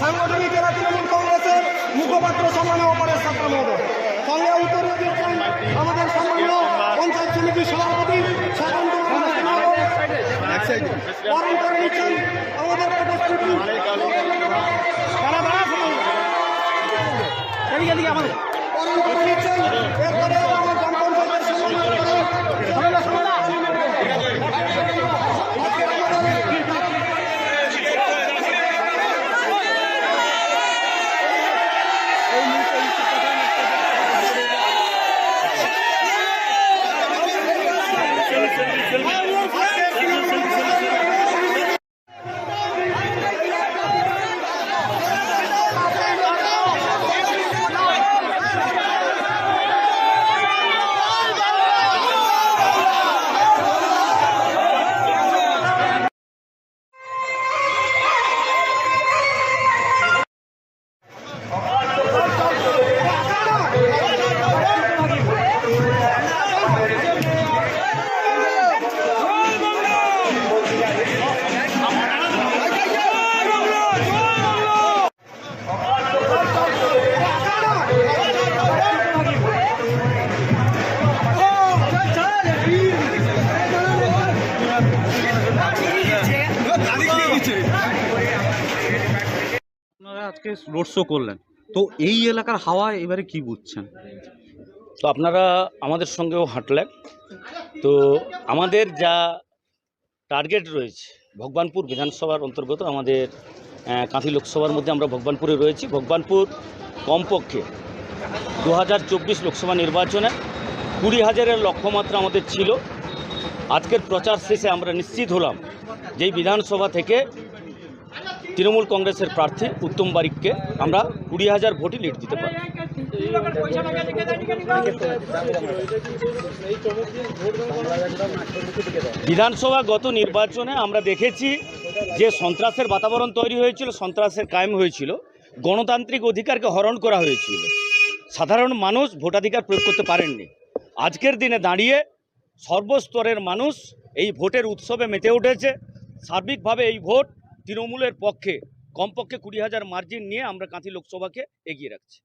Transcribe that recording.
সাংগঠনিক জেলা তৃণমূল কংগ্রেসের মুখপাত্র সম্মানীয় পরেশ ছাত্র মহোদয়। সঙ্গে উত্তর দিচ্ছেন আমাদের সম্মানীয় পঞ্চায়েত সমিতির সভাপতি স্বতন্ত্র বরণ করে নিচ্ছেন আমাদের উপস্থিতি। বরণ করে নিচ্ছেন এরপরে Still আপনারা আজকে রোড শো করলেন। তো এই এলাকার হাওয়া এবারে কি বুঝছেন? তো আপনারা আমাদের সঙ্গেও হাঁটলেন। তো আমাদের যা টার্গেট রয়েছে, ভগবানপুর বিধানসভার অন্তর্গত আমাদের কাঁথি লোকসভার মধ্যে আমরা ভগবানপুরে রয়েছি। ভগবানপুর কমপক্ষে দু হাজার চব্বিশ লোকসভা নির্বাচনে কুড়ি হাজারের লক্ষ্যমাত্রা আমাদের ছিল। আজকের প্রচার শেষে আমরা নিশ্চিত হলাম যেই বিধানসভা থেকে তৃণমূল কংগ্রেসের প্রার্থী উত্তম বারিককে আমরা কুড়ি হাজার ভোটই লিড দিতে পারি। বিধানসভা গত নির্বাচনে আমরা দেখেছি যে সন্ত্রাসের বাতাবরণ তৈরি হয়েছিল, সন্ত্রাসের কায়েম হয়েছিল, গণতান্ত্রিক অধিকারকে হরণ করা হয়েছিল। সাধারণ মানুষ ভোটাধিকার প্রয়োগ করতে পারেননি। আজকের দিনে দাঁড়িয়ে সর্বস্তরের মানুষ এই ভোটের উৎসবে মেতে উঠেছে। সার্বিকভাবে এই ভোট তৃণমূলের পক্ষে কমপক্ষে কুড়ি হাজার মার্জিন নিয়ে আমরা কাঁথি লোকসভাকে এগিয়ে রাখছি।